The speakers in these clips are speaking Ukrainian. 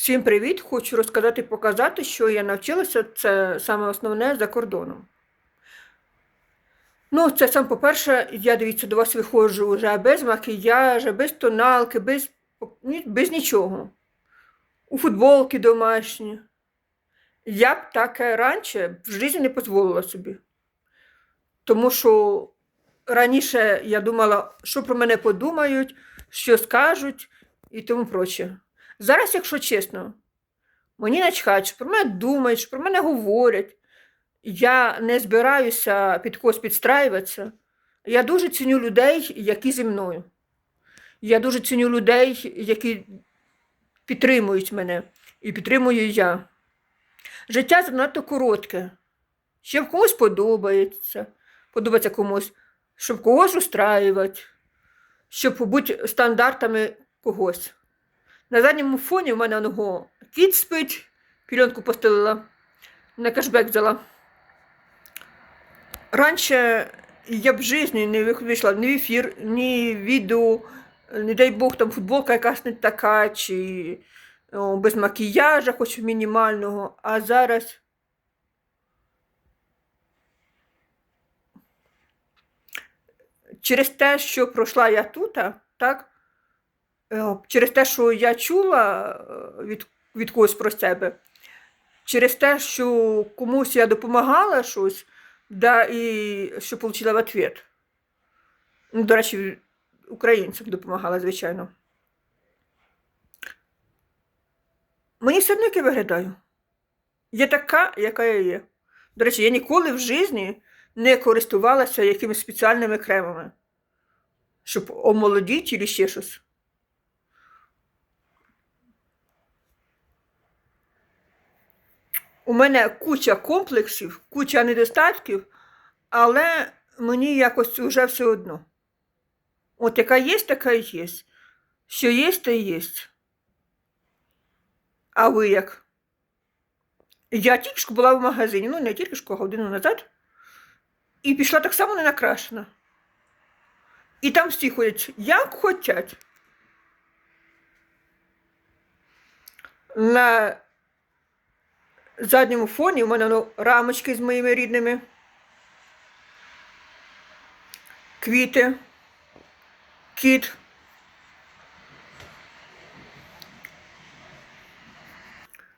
Всім привіт! Хочу розказати, показати, що я навчилася. Це саме основне за кордоном. Ну, це сам, по-перше, я дивіться, до вас виходжу вже без макіяжа, без тоналки, без, без нічого. У футболки домашні. Я б таке раніше в житті не дозволила собі. Тому що раніше я думала, що про мене подумають, що скажуть і тому проче. Зараз, якщо чесно, мені начхать, що про мене думають, що про мене говорять. Я не збираюся під когось підстраюватися. Я дуже ціню людей, які зі мною. Я дуже ціню людей, які підтримують мене і підтримую я. Життя занадто коротке. Ще в когось подобається, подобається комусь, щоб когось устраювати, щоб бути стандартами когось. На задньому фоні в мене оного кіт спить, пільонку постелила, на кешбек взяла. Раніше я б в житті не вийшла ні в ефір, ні відео, не дай Бог, там футболка якась не така, чи о, без макіяжа, хоч мінімального. А зараз через те, що пройшла я тут, так, через те, що я чула е, від, від когось про себе, через те, що комусь я допомагала щось, да, і що отримала в ответ. Ну, до речі, українцям допомагала, звичайно. Мені все одно як я виглядаю. Я така, яка я є. До речі, я ніколи в житті не користувалася якимись спеціальними кремами, щоб омолодіти чи ще щось. У мене куча комплексів, куча недостатків, але мені якось вже все одно. От яка є, така і є. Що є, то є. А ви як? Я тільки що була в магазині, ну не тільки що, годину назад, і пішла так само не накрашена. І там всі ходять, як хочуть. На задньому фоні у мене ну, рамочки з моїми рідними. Квіти, кіт.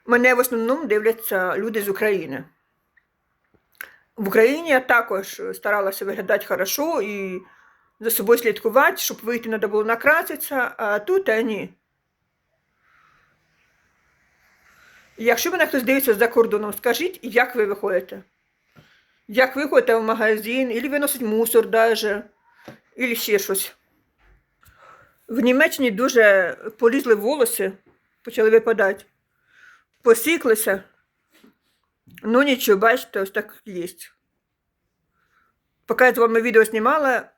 Мене в основному дивляться люди з України. В Україні я також старалася виглядати хорошо і за собою слідкувати, щоб вийти треба було накраситися, а тут а ні. Якщо мене хтось дивиться за кордоном, скажіть, як ви виходите? Як ви ходите в магазин, або виносить мусор даже, або ще щось. В Німеччині дуже полізли волоси, почали випадати. Посіклися. Ну нічого, бачите, ось так є. Поки я з вами відео знімала,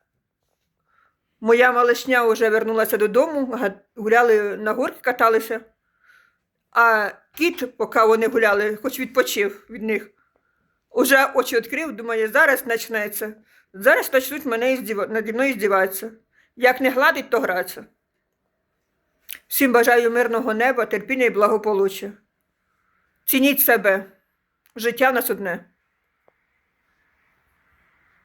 моя малишня вже вернулася додому, гуляли на горки, каталися. А кіт, поки вони гуляли, хоч відпочив від них, уже очі відкрив, думає, зараз почнеться. Зараз почнуть мене іздіва... наді мною здіватися. Як не гладить, то граться. Всім бажаю мирного неба, терпіння і благополуччя. Цініть себе. Життя нас одне.